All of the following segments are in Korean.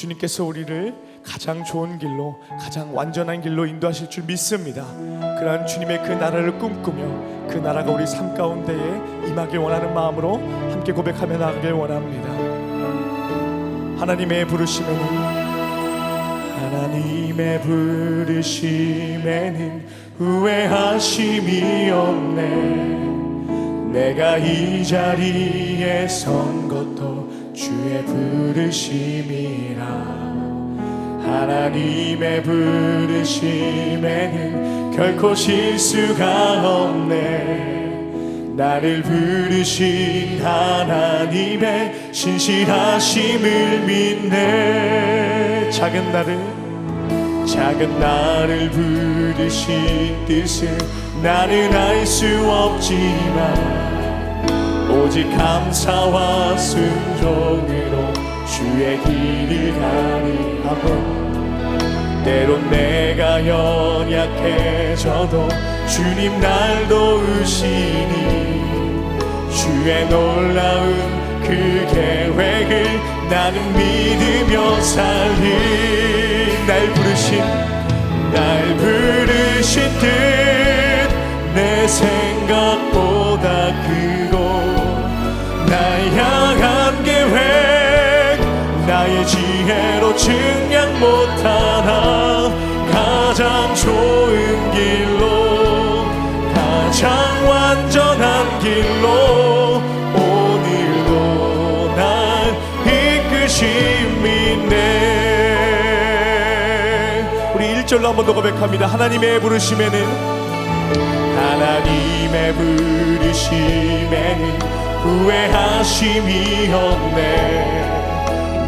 주님께서 우리를 가장 좋은 길로 가장 완전한 길로 인도하실 줄 믿습니다. 그러한 주님의 그 나라를 꿈꾸며 그 나라가 우리 삶 가운데에 임하길 원하는 마음으로 함께 고백하며 나가길 원합니다. 하나님의 부르심에는 하나님의 부르심에는 후회하심이 없네 내가 이 자리에 선 것도 주의 부 르심이라. 하나님의 부르심에는 결코 실수가 없네. 나를 부르신 하나님의 신실하심을 믿네. 작은 나를 작은 나를 부르신 뜻을 나는 알 수 없지만 오직 감사와 순종으로 주의 길을 가리 하고 때론 내가 연약해져도 주님 날 도우시니 주의 놀라운 그 계획을 나는 믿으며 살리 날 부르신 날 부르신 뜻내 생각보다 증량 못하나 가장 좋은 길로 가장 완전한 길로 오늘도 날 이끄심이네. 우리 1절로 한번 더 고백합니다. 하나님의 부르심에는 하나님의 부르심에는 후회하심이 없네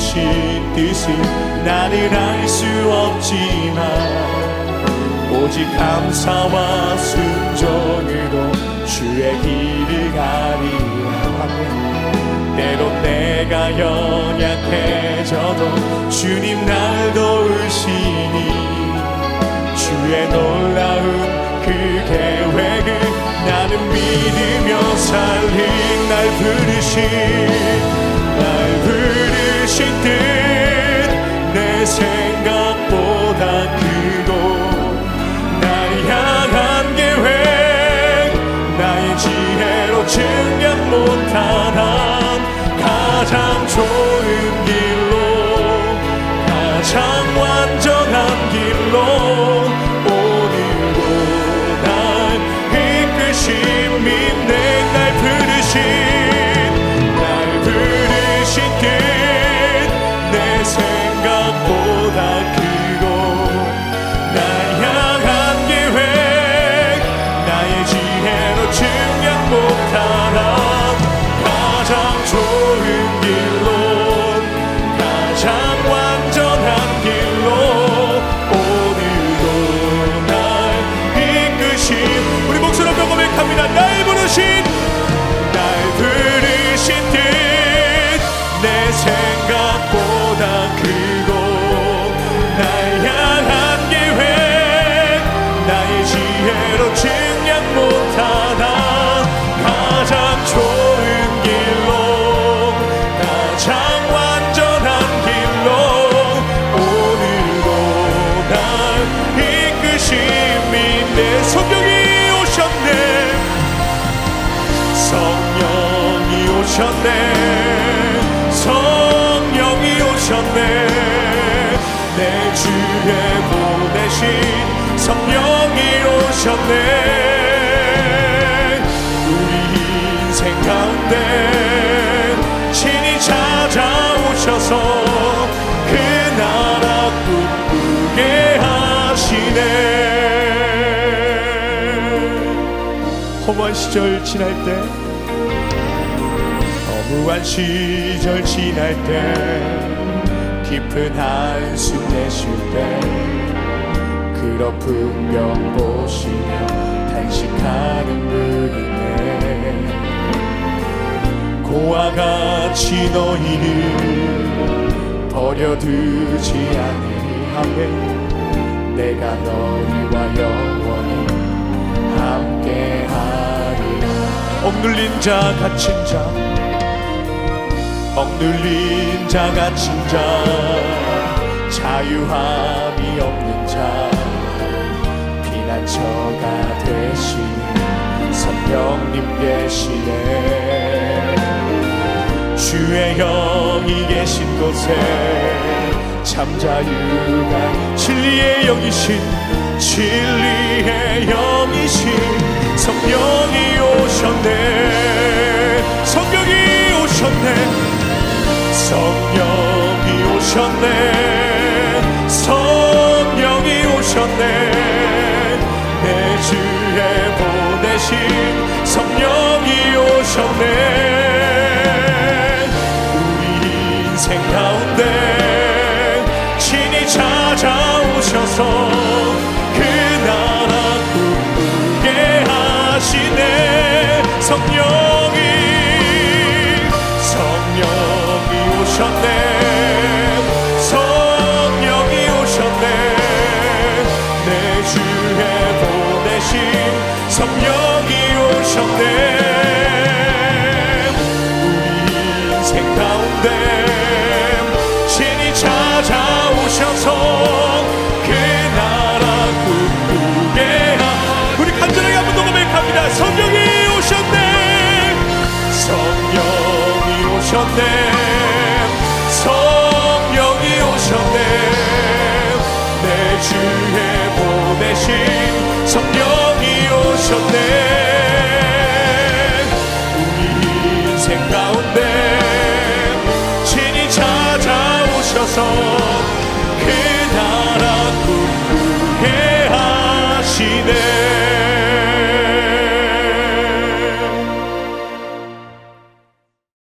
뜻을 나는 알 수 없지만 오직 감사와 순종으로 주의 길을 가리라. 때론 내가 연약해져도 주님 날 도우시니 주의 놀라운 그 계획을 나는 믿으며 살린 날 부르신 못 오셨네. 성령이 오셨네. 내 주에 보내신 성령이 오셨네. 우리 인생 가운데 신이 찾아오셔서 그 나라 꿈꾸게 하시네. 허무한 시절 지날 때 허무한 시절 지날 때 깊은 한숨 내쉴 때그그 높은 병 보시며 단식하는 분이네 고와 같이 너희를 버려두지 아니하네 내가 너희와 영원히 함께하리라. 억눌린 자 갇힌 자 억눌린 자 갇힌 자 자유함이 없는 자. 피난처가 되신 성령님 계시네. 주의 영이 계신 곳에 참 자유가 진리의 영이신 진리 오셨네. 성령이 오셨네. 내 주에 보내신 성령이 오셨네. 우리 인생 가운데 성령이 오셨네. 우리 인생 가운데 친히 찾아오셔서 그